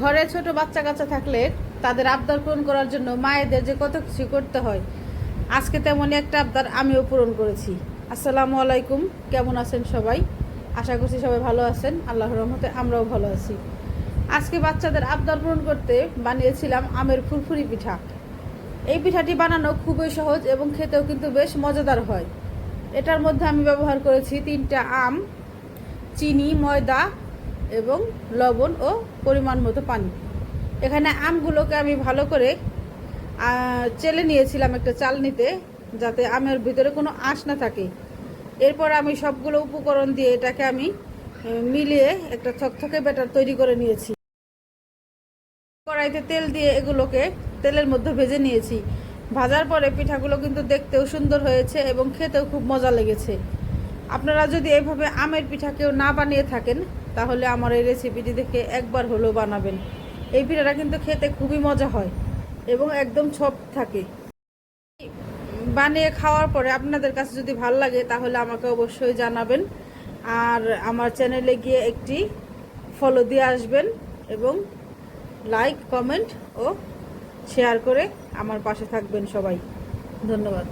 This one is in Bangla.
ঘরে ছোট বাচ্চা কাচ্চা থাকলে তাদের আবদার পূরণ করার জন্য মায়েদের যে কত কিছু করতে হয়, আজকে তেমনই একটা আবদার আমিও পূরণ করেছি। আসসালামু আলাইকুম, কেমন আছেন সবাই? আশা করছি সবাই ভালো আছেন, আল্লাহর রহমতে আমরাও ভালো আছি। আজকে বাচ্চাদের আবদার পূরণ করতে বানিয়েছিলাম আমের ফুরফুরি পিঠা। এই পিঠাটি বানানো খুবই সহজ এবং খেতেও কিন্তু বেশ মজাদার হয়। এটার মধ্যে আমি ব্যবহার করেছি তিনটা আম, চিনি, ময়দা এবং লবণ ও পরিমাণ মতো পানি। এখানে আমগুলোকে আমি ভালো করে চেলে নিয়েছিলাম একটা চালনিতে যাতে আমের ভিতরে কোনো আঁশ না থাকে। এরপর আমি সবগুলো উপকরণ দিয়ে এটাকে আমি মিলিয়ে একটা থকথকে ব্যাটার তৈরি করে নিয়েছি। কড়াইতে তেল দিয়ে এগুলোকে তেলের মধ্যে ভেজে নিয়েছি। ভাজার পরে পিঠাগুলো কিন্তু দেখতেও সুন্দর হয়েছে এবং খেতেও খুব মজা লেগেছে। আপনারা যদি এইভাবে আমের পিঠা কেউ না বানিয়ে থাকেন, তাহলে আমার এই রেসিপিটি দেখে একবার হলেও বানাবেন। এই পিঠাটা কিন্তু খেতে খুবই মজা হয় এবং একদম ছপ থাকে। বানিয়ে খাওয়ার পরে আপনাদের কাছে যদি ভালো লাগে, তাহলে আমাকে অবশ্যই জানাবেন। আর আমার চ্যানেলে গিয়ে একটি ফলো দিয়ে আসবেন এবং লাইক কমেন্ট ও শেয়ার করে আমার পাশে থাকবেন সবাই। ধন্যবাদ।